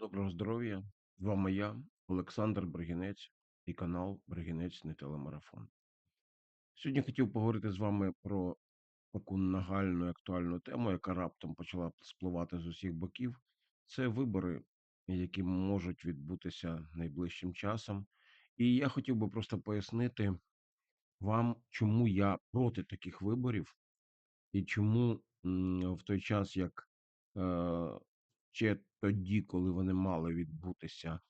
Доброго здоров'я! З вами я, Олександр Бригінець і канал Бригінець не телемарафон. Сьогодні хотів поговорити з вами про таку нагальну і актуальну тему, яка раптом почала спливати з усіх боків. Це вибори, які можуть відбутися найближчим часом. І я хотів би просто пояснити вам, чому я проти таких виборів, і чому в той час, як ще тоді, коли вони мали відбутися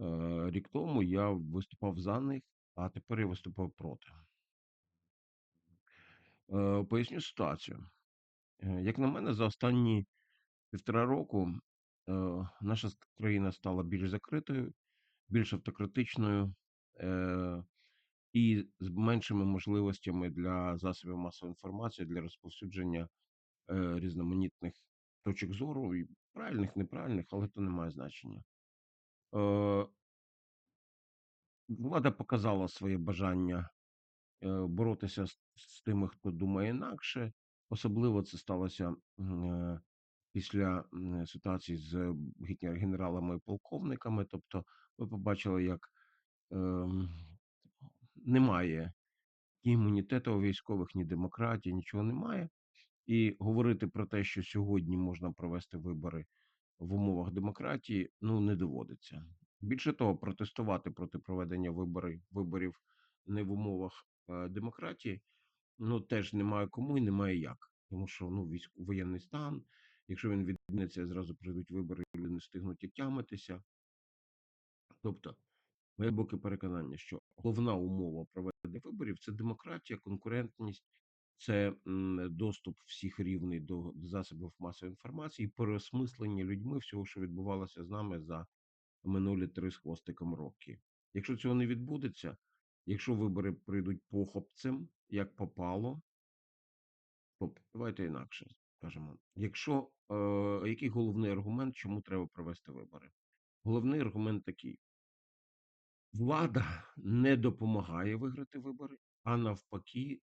е, рік тому, я виступав за них, а тепер я виступав проти. Е, Поясню ситуацію. Е, Як на мене, за останні півтора року наша країна стала більш закритою, більш автократичною і з меншими можливостями для засобів масової інформації для розповсюдження різноманітних точок зору, і правильних, неправильних, але то не має значення. Е, Влада показала своє бажання е, боротися з, з тими, хто думає інакше. Особливо це сталося е, після ситуації з ген- генералами і полковниками. Тобто, ви побачили, як ем, немає ні імунітету у військових, ні демократії, нічого немає. І говорити про те, що сьогодні можна провести вибори в умовах демократії, ну не доводиться. Більше того, протестувати проти проведення виборів виборів не в умовах е, демократії, ну теж немає кому і немає як. Тому що ну військ воєнний стан, якщо він відміниться, зразу прийдуть вибори, люди не встигнуть отямитися. Тобто, моє переконання, що головна умова проведення виборів це демократія, конкурентність, це доступ всіх рівний до засобів масової інформації, і переосмислення людьми всього, що відбувалося з нами за минулі три з хвостиком роки. Якщо цього не відбудеться, якщо вибори прийдуть похопцем, як попало, давайте інакше скажемо. Якщо е, який головний аргумент, чому треба провести вибори? Головний аргумент такий: влада не допомагає виграти вибори, а навпаки,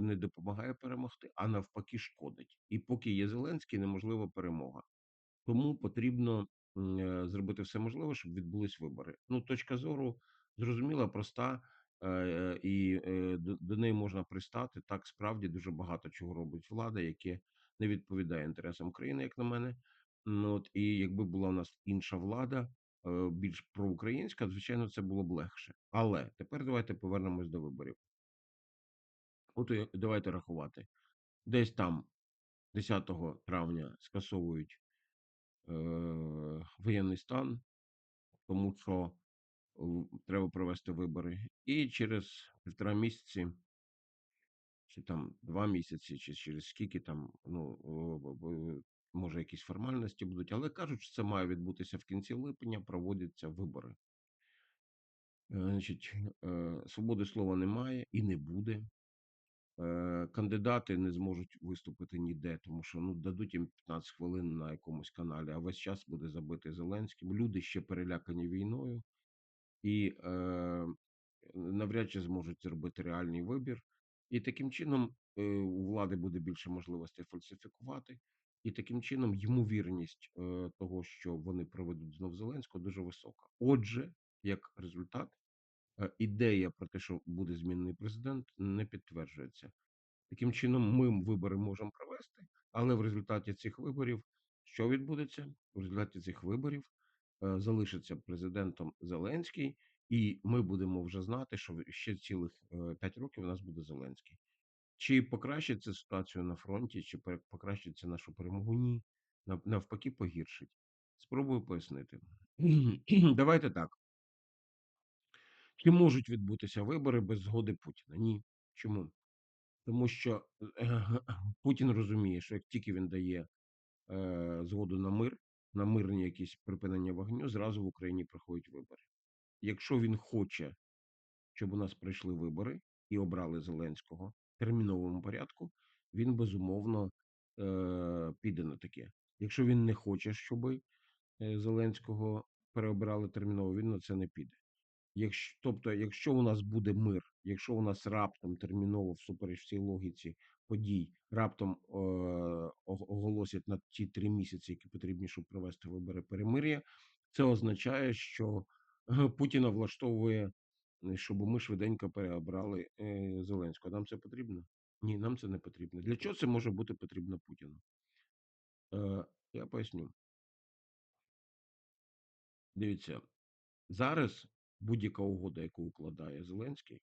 не допомагає перемогти, а навпаки, шкодить. І поки є Зеленський, неможлива перемога. Тому потрібно е, зробити все можливе, щоб відбулись вибори. Ну, точка зору зрозуміла, проста, е, і е, до, неї можна пристати. Так справді дуже багато чого робить влада, яке не відповідає інтересам країни, як на мене. Ну, от, і якби була у нас інша влада, більш проукраїнська, звичайно, це було б легше. Але тепер давайте повернемось до виборів. От давайте рахувати. Десь там 10 травня скасовують е, воєнний стан, тому що треба провести вибори. І через півтора місяці, чи там два місяці, чи через скільки там, ну може якісь формальності будуть, але кажуть, що це має відбутися в кінці липня, проводяться вибори. Е, Значить, е, свободи слова немає і не буде. Е, Кандидати не зможуть виступити ніде, тому що ну дадуть їм 15 хвилин на якомусь каналі, а весь час буде забитий Зеленським. Люди ще перелякані війною і е, навряд чи зможуть зробити реальний вибір. І таким чином е, у влади буде більше можливостей фальсифікувати, і таким чином ймовірність е, того, що вони проведуть знов Зеленського, дуже висока. Отже, як результат, ідея про те, що буде змінений президент, не підтверджується. Таким чином, ми вибори можемо провести, але в результаті цих виборів що відбудеться? В результаті цих виборів е, залишиться президентом Зеленський, і ми будемо вже знати, що ще цілих е, 5 років у нас буде Зеленський. Чи покращиться ситуацію на фронті, чи покращиться нашу перемогу? Ні. Навпаки, погіршить. Спробую пояснити. Давайте так. Чи можуть відбутися вибори без згоди Путіна? Ні. Чому? Тому що е, Путін розуміє, що як тільки він дає е, згоду на мир, на мирні якісь припинення вогню, зразу в Україні проходять вибори. Якщо він хоче, щоб у нас пройшли вибори і обрали Зеленського в терміновому порядку, він безумовно е, піде на таке. Якщо він не хоче, щоб Зеленського переобрали терміново, він на це не піде. Якщо, тобто, якщо у нас буде мир, якщо у нас раптом терміново всупереч всій логіці подій раптом е, оголосять на ті три місяці, які потрібні, щоб провести вибори перемир'я, це означає, що е, Путіна влаштовує, е, щоб ми швиденько переобрали е, Зеленського. Нам це потрібно? Ні, нам це не потрібно. Для чого це може бути потрібно Путіну? Е, я поясню. Дивіться, зараз будь-яка угода, яку укладає Зеленський,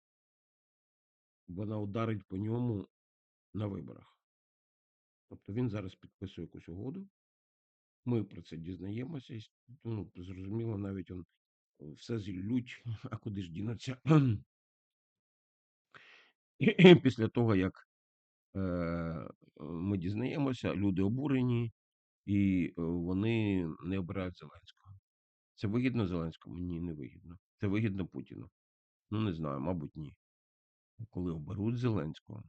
вона ударить по ньому на виборах. Тобто він зараз підписує якусь угоду. Ми про це дізнаємося. і, Ну, зрозуміло, навіть он все зіллють, а куди ж дінуться. Після того, як е, ми дізнаємося, люди обурені, і е, вони не обирають Зеленського. Це вигідно Зеленському? Ні, не вигідно. Це вигідно Путіну. Ну, не знаю, мабуть, ні. Коли оберуть Зеленського,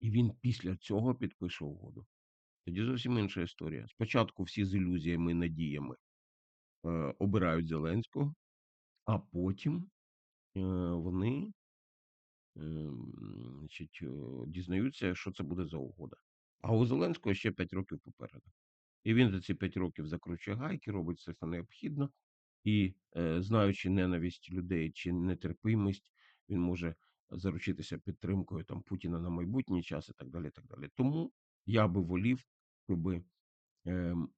і він після цього підпише угоду. Тоді зовсім інша історія. Спочатку всі з ілюзіями і надіями е, обирають Зеленського, а потім е, вони е, значить, е, дізнаються, що це буде за угода. А у Зеленського ще 5 років попереду. І він за ці 5 років закручує гайки, робить все, що необхідно, і, е, знаючи ненависть людей чи нетерпимість, він може заручитися підтримкою там Путіна на майбутній час і так далі. так далі. Тому я би волів, щоб ем,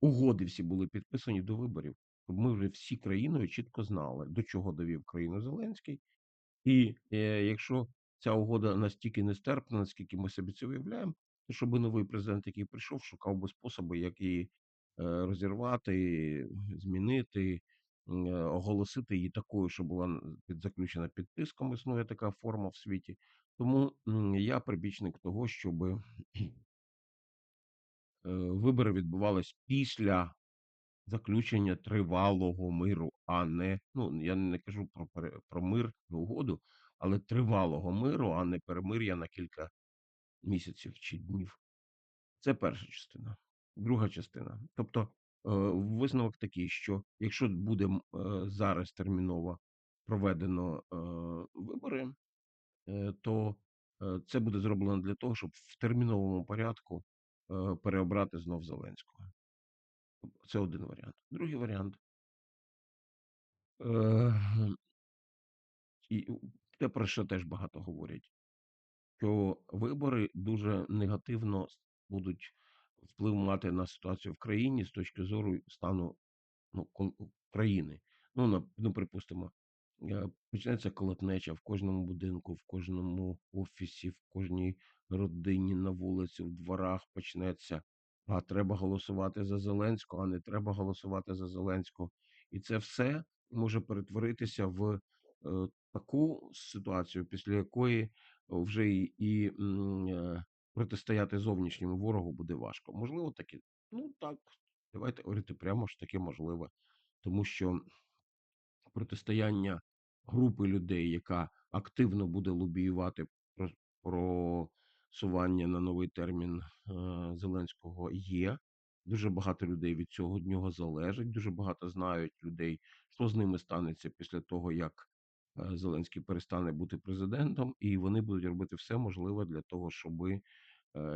угоди всі були підписані до виборів, щоб ми вже всі країною чітко знали, до чого довів країну Зеленський. І е, якщо ця угода настільки нестерпна, наскільки ми собі це уявляємо, то щоб новий президент, який прийшов, шукав би способи, як її розірвати, змінити, е, оголосити її такою, що була заключена під тиском. Існує така форма в світі. Тому я прибічник того, щоб вибори відбувались після заключення тривалого миру, а не ну я не кажу про про мир і угоду, але тривалого миру, а не перемир'я на кілька місяців чи днів. Це перша частина. Друга частина. Тобто, е, висновок такий, що якщо буде е, зараз терміново проведено е, вибори, то це буде зроблено для того, щоб в терміновому порядку переобрати знов Зеленського. Це один варіант. Другий варіант. І те, про що теж багато говорять, що вибори дуже негативно будуть вплив мати на ситуацію в країні з точки зору стану ну, країни. Ну, на, ну, припустимо, почнеться колотнеча в кожному будинку, в кожному офісі, в кожній родині, на вулиці, в дворах почнеться. А треба голосувати за Зеленського, а не треба голосувати за Зеленського. І це все може перетворитися в е, таку ситуацію, після якої вже і, і е, протистояти зовнішньому ворогу буде важко. Можливо, таке. Ну так, давайте говорити прямо що таке можливе, тому що протистояння групи людей, яка активно буде лобіювати про просування на новий термін е, Зеленського, є. Дуже багато людей від цього нього залежить. Дуже багато знають людей, що з ними станеться після того, як Зеленський перестане бути президентом, і вони будуть робити все можливе для того, щоби е,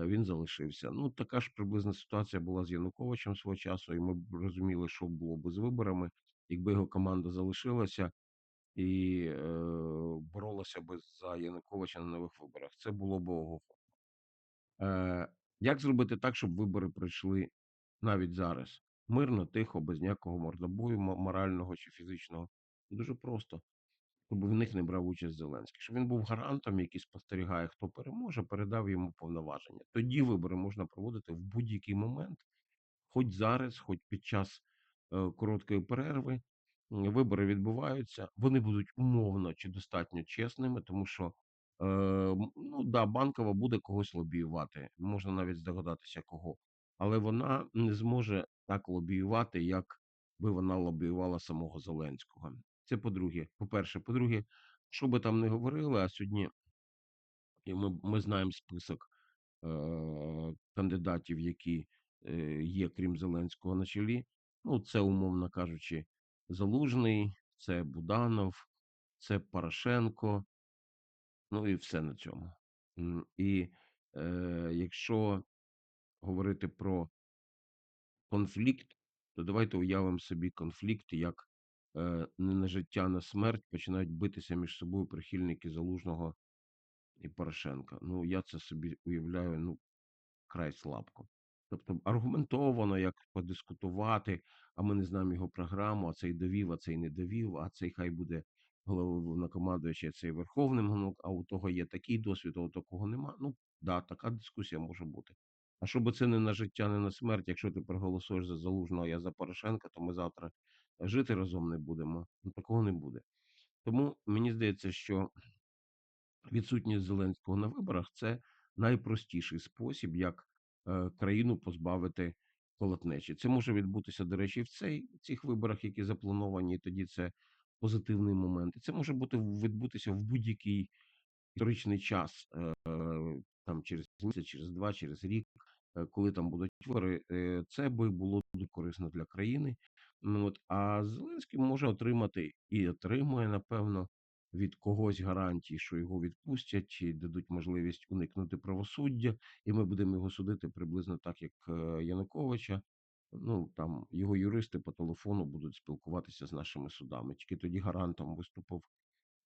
він залишився. Ну, така ж приблизна ситуація була з Януковичем свого часу, і ми б розуміли, що було б з виборами, якби його команда залишилася і е, боролася би за Януковича на нових виборах. Це було б ого. Е, як зробити так, щоб вибори пройшли навіть зараз? Мирно, тихо, без ніякого мордобою морального чи фізичного? Дуже просто щоб в них не брав участь Зеленський, щоб він був гарантом, який спостерігає, хто переможе, передав йому повноваження. Тоді вибори можна проводити в будь-який момент, хоч зараз, хоч під час е, короткої перерви. Вибори відбуваються, вони будуть умовно чи достатньо чесними, тому що е, ну да, банкова буде когось лобіювати, можна навіть здогадатися кого, але вона не зможе так лобіювати, як би вона лобіювала самого Зеленського. Це по-друге. По-перше, по-друге, що би там не говорили, а сьогодні ми, ми знаємо список е, кандидатів, які е, є, крім Зеленського, на чолі. Ну, це, умовно кажучи, Залужний, це Буданов, це Порошенко, ну і все на цьому. І е, якщо говорити про конфлікт, то давайте уявимо собі конфлікт, як не на життя, на смерть починають битися між собою прихильники Залужного і Порошенка. Ну, я це собі уявляю, ну, край слабко. Тобто аргументовано, як подискутувати, а ми не знаємо його програму, а цей довів, а цей не довів, а цей хай буде головнокомандуючий, а цей верховним, а у того є такий досвід, а у такого нема. Ну, да, така дискусія може бути. А щоб це не на життя, не на смерть, якщо ти проголосуєш за Залужного, а я за Порошенка, то ми завтра жити разом не будемо. Ну, такого не буде. Тому мені здається, що відсутність Зеленського на виборах це найпростіший спосіб, як е, країну позбавити колотнечі. Це може відбутися, до речі, в цей цих виборах, які заплановані, і тоді це позитивний момент. І це може бути відбутися в будь-який історичний час, е, там через місяць, через два, через рік, коли там будуть вибори. Е, це би було корисно для країни. Ну, От, а Зеленський може отримати і отримує, напевно, від когось гарантії, що його відпустять, чи дадуть можливість уникнути правосуддя, і ми будемо його судити приблизно так, як е, Януковича. Ну там його юристи по телефону будуть спілкуватися з нашими судами. Тільки тоді гарантом виступив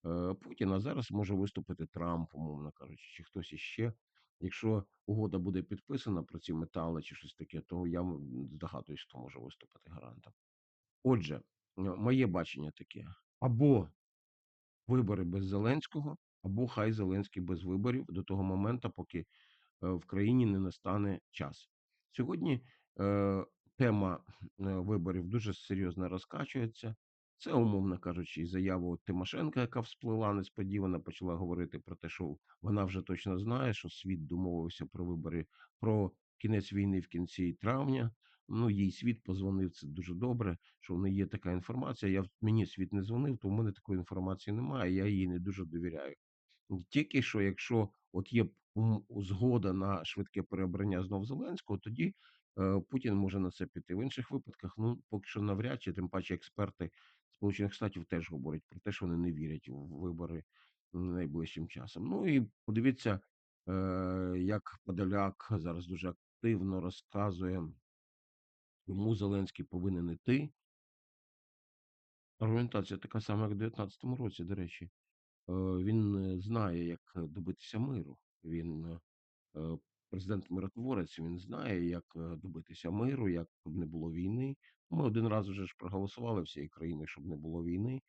е, Путін, а зараз може виступити Трамп, умовно кажучи, чи хтось іще. Якщо угода буде підписана про ці метали чи щось таке, то я здогадуюсь, хто може виступити гарантом. Отже, моє бачення таке: або вибори без Зеленського, або хай Зеленський без виборів до того моменту, поки е, в країні не настане час. Сьогодні е, тема е, виборів дуже серйозно розкачується. Це, умовно кажучи, і заява Тимошенка, яка всплила несподівано, почала говорити про те, що вона вже точно знає, що світ домовився про вибори про кінець війни в кінці травня. Ну, їй світ позвонив, це дуже добре, що в неї є така інформація. Я мені світ не дзвонив, то в мене такої інформації немає. Я їй не дуже довіряю. Тільки що, якщо от є згода на швидке переобрання знов Зеленського, тоді Путін може на це піти. В інших випадках, ну поки що навряд чи, тим паче експерти Сполучених Штатів теж говорять про те, що вони не вірять в вибори найближчим часом. Ну і подивіться, е, як Подоляк зараз дуже активно розказує, йому Зеленський повинен іти. Аргументація така сама, як в 19-му році, до речі. Е, Він е, знає, як е, добитися миру. Він е, президент-миротворець, він знає, як е, добитися миру, як щоб не було війни. Ми один раз вже ж проголосували всієї країни, щоб не було війни,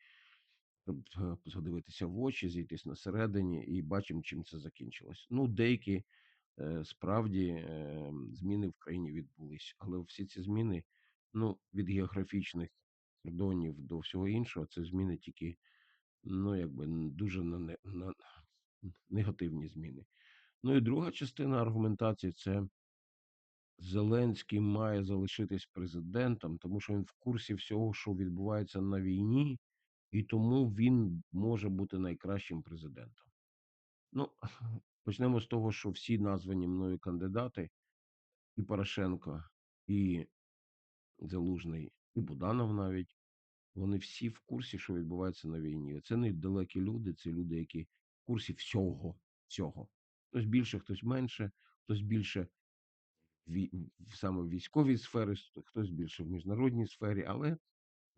щоб е, подивитися в очі, зійтись на середині і бачимо, чим це закінчилось. Ну, деякі е, справді зміни в країні відбулись, але всі ці зміни, ну, від географічних кордонів до всього іншого, це зміни тільки ну, якби дуже на, на негативні зміни. Ну і друга частина аргументації це Зеленський має залишитись президентом, тому що він в курсі всього, що відбувається на війні, і тому він може бути найкращим президентом. Ну, почнемо з того, що всі названі мною кандидати, і Порошенко, і Залужний, і Буданов навіть, вони всі в курсі, що відбувається на війні. Це не далекі люди, це люди, які в курсі всього. всього. Хтось більше, хтось менше, хтось більше в саме військовій сфері, хтось більше в міжнародній сфері, але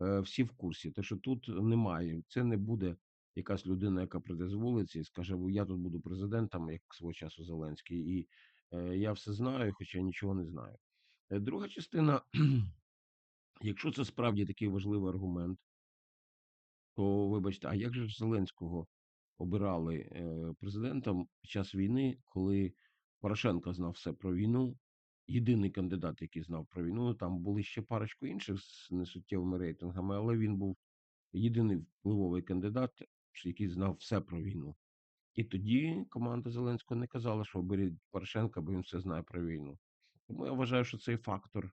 е, всі в курсі. Те, що тут немає, це не буде якась людина, яка прийде з вулиці і скаже: я тут буду президентом, як свого часу Зеленський, і е, я все знаю, хоча нічого не знаю. Е, Друга частина, якщо це справді такий важливий аргумент, то вибачте, а як же Зеленського обирали е, президентом під час війни, коли Порошенко знав все про війну? Єдиний кандидат, який знав про війну, там були ще парочку інших з несуттєвими рейтингами, але він був єдиний впливовий кандидат, який знав все про війну. І тоді команда Зеленського не казала, що оберіть Порошенка, бо він все знає про війну. Тому я вважаю, що цей фактор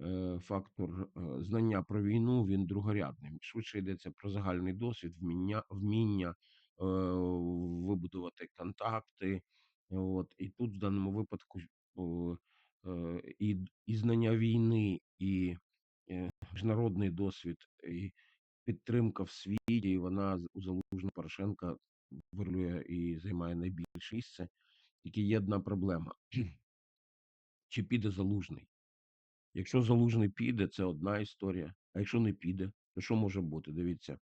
е, фактор е, знання про війну він другорядний. Швидше йдеться про загальний досвід, вміння, вміння вибудувати контакти. От і тут в даному випадку о, е, і, і знання війни, і міжнародний досвід, і підтримка в світі. і Вона у Залужного Порошенка вирлює і займає найбільше місце. Тільки є одна проблема: чи піде Залужний? Якщо Залужний піде, це одна історія, а якщо не піде, то що може бути? Дивіться,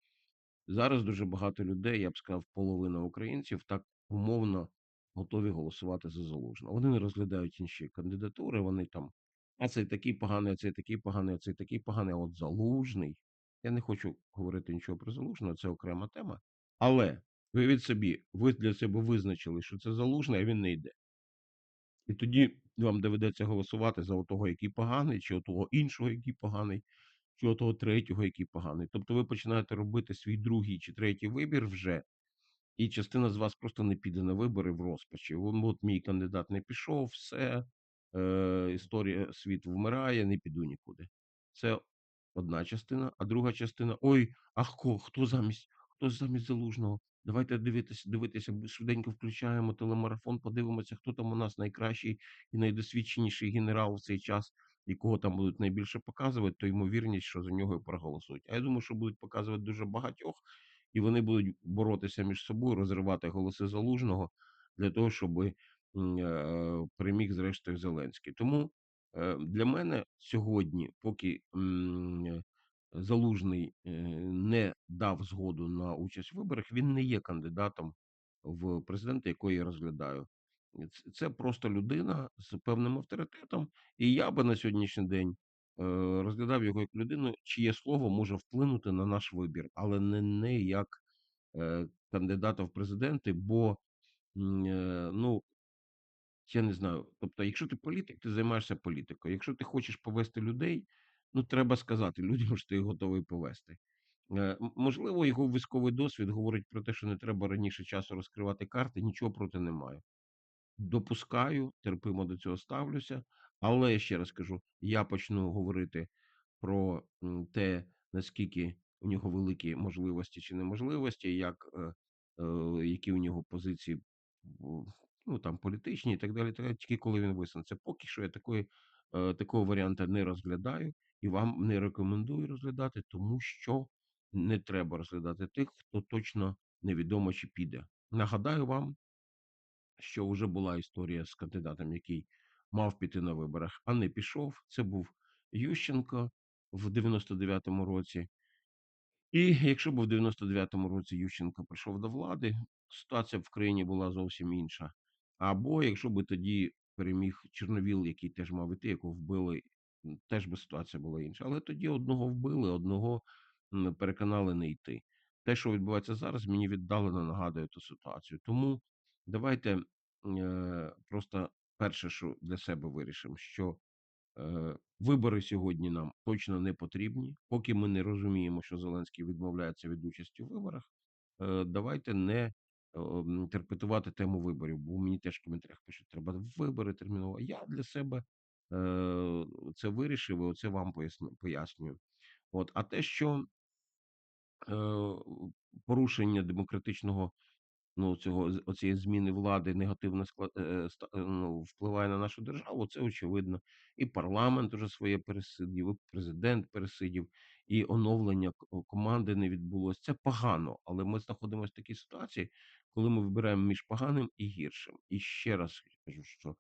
зараз дуже багато людей, я б сказав, половина українців так умовно готові голосувати за Залужного. Вони не розглядають інші кандидатури, вони там, а цей такий поганий, а цей такий поганий, а цей такий поганий, а от Залужний. Я не хочу говорити нічого про Залужного, це окрема тема. Але уявіть собі, ви для себе визначили, що це Залужний, а він не йде. І тоді вам доведеться голосувати за того, який поганий, чи того іншого, який поганий, чи того третього, який поганий. Тобто ви починаєте робити свій другий чи третій вибір вже, і частина з вас просто не піде на вибори в розпачі. От мій кандидат не пішов, все, е, історія світ вмирає, не піду нікуди. Це одна частина, а друга частина: ой, а хто, хто замість, хто замість залужного? Давайте дивитися, дивитися, швиденько включаємо телемарафон, подивимося, хто там у нас найкращий і найдосвідченіший генерал в цей час, якого там будуть найбільше показувати, то ймовірність, що за нього і проголосують. А я думаю, що будуть показувати дуже багатьох, і вони будуть боротися між собою, розривати голоси залужного для того, щоб е, переміг зрештою Зеленський. Тому е, для мене сьогодні, поки м, Залужний е, не дав згоду на участь в виборах, він не є кандидатом в президенти, якого я розглядаю. Це просто людина з певним авторитетом, і я би на сьогоднішній день е, розглядав його як людину, чиє слово може вплинути на наш вибір, але не, не як е, кандидата в президенти, бо е, ну я не знаю. Тобто, якщо ти політик, ти займаєшся політикою. Якщо ти хочеш повести людей, ну треба сказати людям, що ти готовий повести. Можливо, його військовий досвід говорить про те, що не треба раніше часу розкривати карти, нічого проти немає. Допускаю, терпимо до цього ставлюся, але ще раз кажу: я почну говорити про те, наскільки у нього великі можливості чи неможливості, як, е, е, які у нього позиції, ну там політичні і так далі, так далі, тільки коли він висунеться. Поки що я такої, е, такого варіанта не розглядаю і вам не рекомендую розглядати, тому що не треба розглядати тих, хто точно невідомо чи піде. Нагадаю вам що вже була історія з кандидатом, який мав піти на виборах, а не пішов. Це був Ющенко в 99-му році. І якщо б в 99-му році Ющенко прийшов до влади, ситуація в країні була зовсім інша. Або якщо б тоді переміг Чорновіл, який теж мав іти, якого вбили, теж би ситуація була інша. Але тоді одного вбили, одного переконали не йти. Те, що відбувається зараз, мені віддалено нагадує ту ситуацію. Тому давайте е, просто перше, що для себе вирішимо, що Е, Вибори сьогодні нам точно не потрібні. Поки ми не розуміємо, що Зеленський відмовляється від участі в виборах. е, Давайте не е, м, інтерпретувати тему виборів, бо мені теж в коментарях пишуть, треба вибори терміново. Я для себе е, це вирішив, і оце вам поясню, пояснюю. От, а те, що е, порушення демократичного ну, цього оцієї зміни влади негативно е, е, ну, впливає на нашу державу, це очевидно. І парламент уже своє пересидів, і президент пересидів, і оновлення команди не відбулося. Це погано, але ми знаходимося в такій ситуації, коли ми вибираємо між поганим і гіршим. І ще раз кажу, що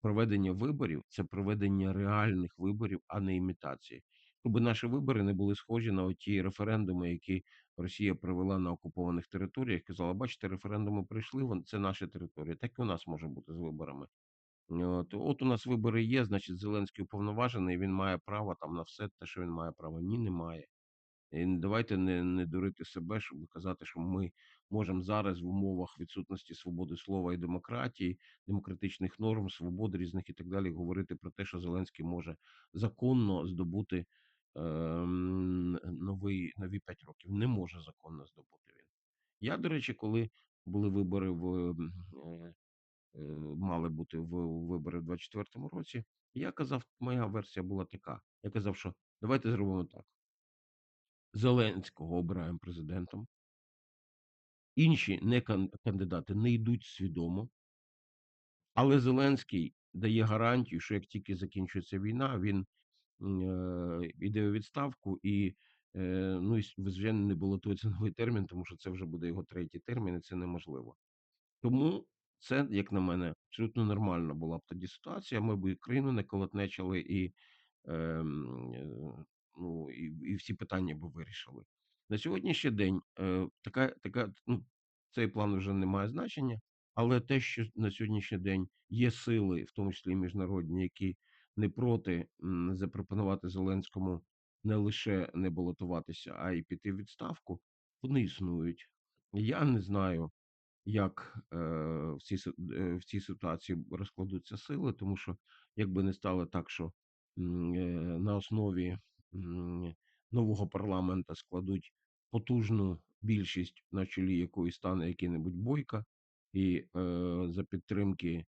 проведення виборів це проведення реальних виборів, а не імітації. Щоб наші вибори не були схожі на ті референдуми, які Росія провела на окупованих територіях. Казала, бачите, референдуми прийшли, це наші території. Так і у нас може бути з виборами. От, от у нас вибори є, значить, Зеленський уповноважений, він має право там на все те, що він має право. Ні, немає. І давайте не, не дурити себе, щоб казати, що ми можемо зараз в умовах відсутності свободи слова і демократії, демократичних норм, свобод різних і так далі, говорити про те, що Зеленський може законно здобути новий нові п'ять років. Не може законно здобути він. Я, до речі, коли були вибори в е, е, мали бути в вибори в 24-му році, я казав, моя версія була така. Я казав, що давайте зробимо так. Зеленського обираємо президентом. Інші не кан- кандидати не йдуть свідомо, але Зеленський дає гарантію, що як тільки закінчується війна, він йде у відставку і. е, Ну, і звичайно, не балотується новий термін, тому що це вже буде його третій термін, і це неможливо. Тому це, як на мене, абсолютно нормальна була б тоді ситуація. Ми б і країну не колотнечили і, ем, е, ну, і і всі питання би вирішили. На сьогоднішній день, е, така така, ну, цей план вже не має значення, але те, що на сьогоднішній день є сили, в тому числі міжнародні, які не проти, запропонувати Зеленському не лише не балотуватися, а й піти в відставку, вони існують. Я не знаю, як, е, в цій е, в цій ситуації розкладуться сили, тому що якби не стало так, що, е, на основі, м, нового парламенту складуть потужну більшість, на чолі якої стане який-небудь Бойко, і, е, за підтримки,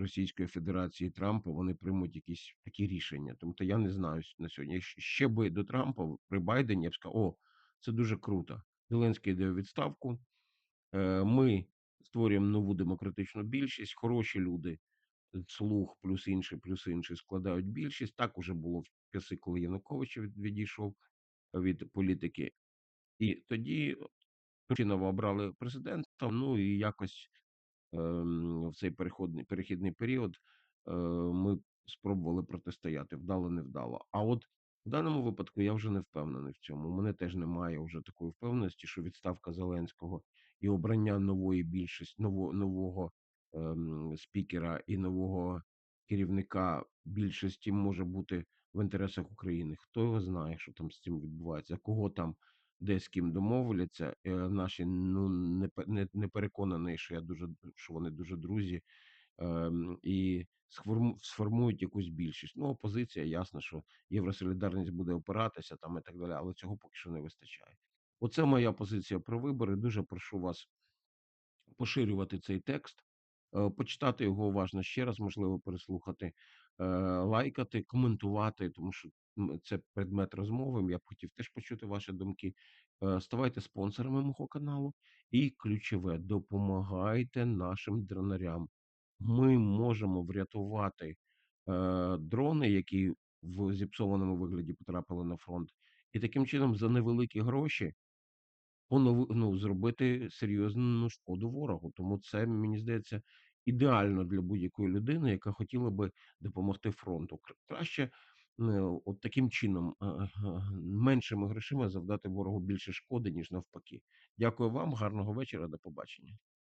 Російської Федерації Трампа вони приймуть якісь такі рішення. Тому то я не знаю на сьогодні. Ще би до Трампа при Байдені я б сказав: "О, це дуже круто. Зеленський йде у відставку, е, ми створюємо нову демократичну більшість, хороші люди, "Слуг" плюс інші, плюс інші складають більшість". Так уже було в часи, коли Янукович відійшов від політики. І тоді Турчинова обрали президентом, ну і якось, ем, в цей переходний перехідний період, е, ми спробували протистояти, вдало, не вдало. А от в даному випадку я вже не впевнений в цьому. У мене теж немає вже такої впевненості, що відставка Зеленського і обрання нової більшості, ново нового, ем, спікера і нового керівника більшості може бути в інтересах України. Хто його знає, що там з цим відбувається, кого там де з ким домовляться. Е, наші ну не не, не переконаний, що я дуже що вони дуже друзі, ем, і сформують якусь більшість. Ну, опозиція, ясно, що Євросолідарність буде опиратися там і так далі, але цього поки що не вистачає. Оце моя позиція про вибори. Дуже прошу вас поширювати цей текст, почитати його уважно ще раз, можливо, переслухати, е, лайкати, коментувати, тому що це предмет розмови. Я б хотів теж почути ваші думки. Е, Ставайте спонсорами мого каналу і ключове, допомагайте нашим дронарям. Ми можемо врятувати е, дрони, які в зіпсованому вигляді потрапили на фронт, і таким чином за невеликі гроші Ну, зробити серйозну шкоду ворогу. Тому це, мені здається, ідеально для будь-якої людини, яка хотіла би допомогти фронту. Краще, е, от таким чином, е, е, меншими грошима завдати ворогу більше шкоди, ніж навпаки. Дякую вам, гарного вечора, до побачення.